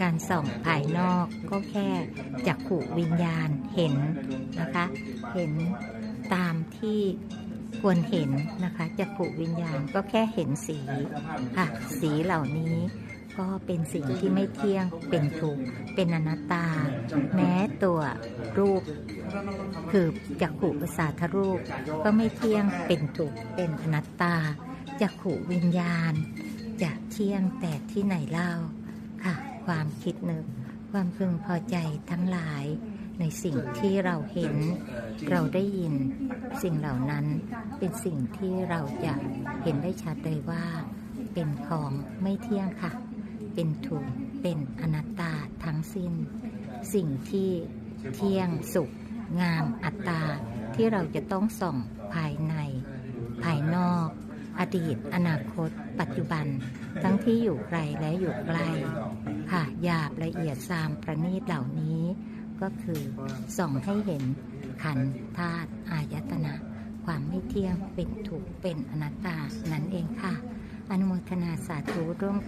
การส่องภายนอกก็แค่จักขุวิญญาณเห็นนะคะ เห็นตามที่ควรเห็นนะคะจักขุวิญญาณก็แค่เห็นสีค่ะสีเหล่านี้ก็เป็นสิ่งที่ไม่เที่ยง เป็นทุกข์ เป็นอนัตตา แม้ตัวรูป คือจักขุประสาทรูป ก็ไม่เที่ยง เป็นทุกข์ เป็นอนัตตาจักขุวิญญาณ จะเที่ยงแต่ที่ไหนเล่า ความคิดนึกความพึงพอใจทั้งหลายในสิ่งที่เราเห็น เราได้ยินสิ่งเหล่านั้นเป็นสิ่งที่เราจะเห็นได้ชัดเลยว่า เป็นของไม่เที่ยงค่ะ เป็นทุกเป็นอนัตตาทั้งสิ้น สิ่งที่เที่ยงสุข งามอัตตาที่เราจะต้องส่องภายใน ภายนอก อดีต อนาคต ปัจจุบัน ทั้งที่อยู่ไกลและอยู่ใกล้ค่ะหยาบละเอียดซามประณีตเหล่านี้ ก็คือส่องให้เห็นขันธาตุอายตนะ ความไม่เที่ยงเป็นถูกเป็นอนัตตานั่นเองค่ะ อนุโมทนาสาธุร่วมกัน